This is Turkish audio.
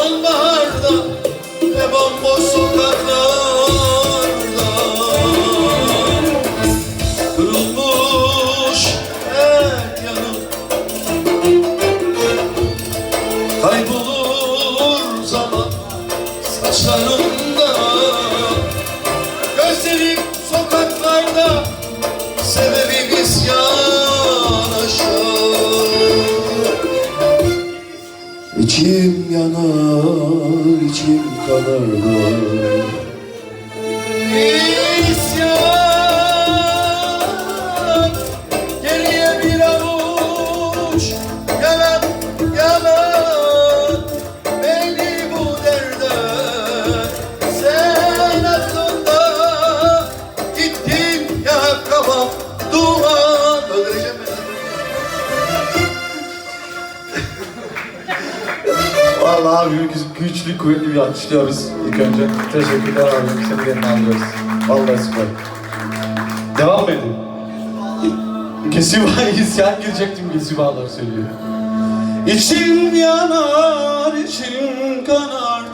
sonbaharda Ne bomboş sokaklarda. Kırılmış her yanım. Kaybolur zaman saçlarında İçim yanar, içim kanar. da Vallahi abi güç- güçlü kuvvetli bir alkışlıyoruz ilk önce. Teşekkürler abi. Seni alıyoruz. Vallahi süper. Devam mı edin? Kesiba isyan girecektim Kesibalar söylüyor. İçim yanar, içim kanar